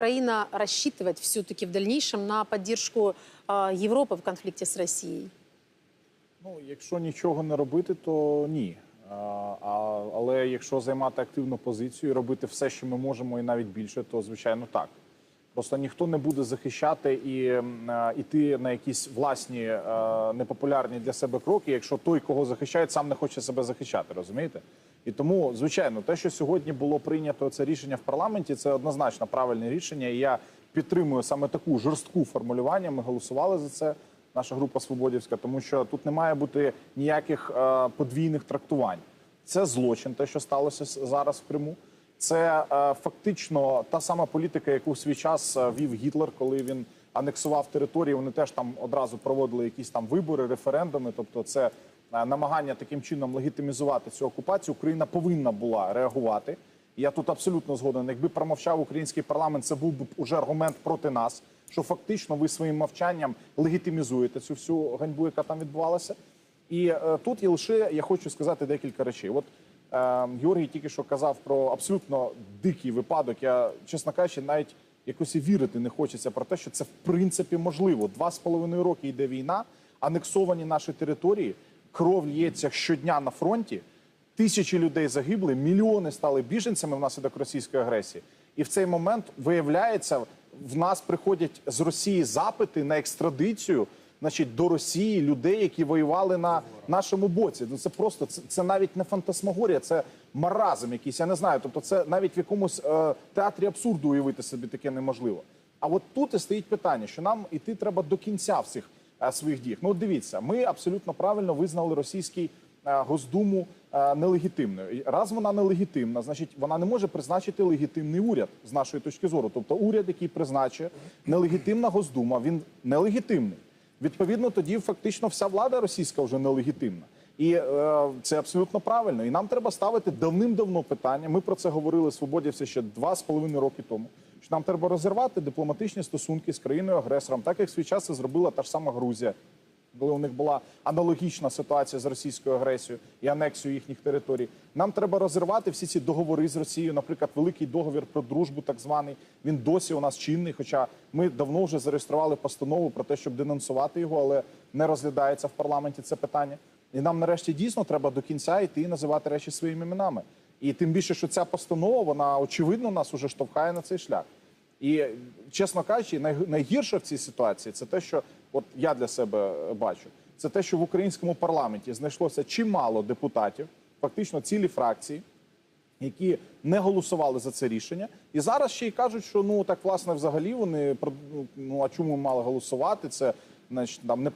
Украина рассчитывать все-таки в дальнейшем на поддержку Європи в конфликте с Россией? Ну, якщо нічого не робити, то ні. Але якщо займати активну позицію і робити все, що ми можемо, і навіть більше, то звичайно так. Просто ніхто не буде захищати і а, іти на якісь власні е, непопулярні для себе кроки, якщо той, кого захищають, сам не хоче себе захищати, розумієте? І тому, звичайно, те, що сьогодні було прийнято це рішення в парламенті, це однозначно правильне рішення. І я підтримую саме таку жорстку формулювання. Ми голосували за це наша група Свободівська, тому що тут не має бути ніяких е, подвійних трактувань. Це злочин, те, що сталося зараз в Криму. Це е, фактично та сама політика, яку в свій час е, вів Гітлер, коли він анексував території. Вони теж там одразу проводили якісь там вибори, референдуми. Тобто, це е, намагання таким чином легітимізувати цю окупацію. Україна повинна була реагувати. Я тут абсолютно згоден. Якби промовчав український парламент, це був би уже аргумент проти нас, що фактично ви своїм мовчанням легітимізуєте цю всю ганьбу, яка там відбувалася. І тут є лише я хочу сказати декілька речей. От Георгій тільки що казав про абсолютно дикий випадок. Я, чесно кажучи, навіть якось і вірити не хочеться про те, що це в принципі можливо. Два з половиною роки йде війна, анексовані наші території, кров лється щодня на фронті. Тисячі людей загибли, мільйони стали біженцями внаслідок російської агресії. І в цей момент виявляється, в нас приходять з Росії запити на екстрадицію, значить, до Росії людей, які воювали на нашому боці. Ну це просто це, це навіть не фантасмагорія, це маразм якийсь. Я не знаю. Тобто, це навіть в якомусь е, театрі абсурду уявити собі таке неможливо. А от тут і стоїть питання, що нам іти треба до кінця всіх е, своїх дій. Ну, от дивіться, ми абсолютно правильно визнали російський е, Госдуму е, нелегітимною. Раз вона нелегітимна, значить вона не може призначити легітимний уряд з нашої точки зору. Тобто уряд, який призначує нелегітимна Госдума, він нелегітимний. Відповідно, тоді фактично вся влада російська вже нелегітимна. І е, це абсолютно правильно. І нам треба ставити давним-давно питання. Ми про це говорили свободівці ще два з половиною роки тому. Що нам треба розірвати дипломатичні стосунки з країною агресором, так як свій час це зробила та ж сама Грузія коли у них була аналогічна ситуація з російською агресією і анексією їхніх територій. Нам треба розірвати всі ці договори з Росією. Наприклад, великий договір про дружбу, так званий, він досі у нас чинний. Хоча ми давно вже зареєстрували постанову про те, щоб денонсувати його, але не розглядається в парламенті це питання. І нам нарешті дійсно треба до кінця йти і називати речі своїми іменами. І тим більше, що ця постанова вона очевидно нас уже штовхає на цей шлях. І чесно кажучи, найгірше в цій ситуації це те, що от я для себе е, бачу, це те, що в українському парламенті знайшлося чимало депутатів, фактично цілі фракції, які не голосували за це рішення, і зараз ще й кажуть, що ну так власне взагалі вони про- ну а чому мали голосувати? Це значить там не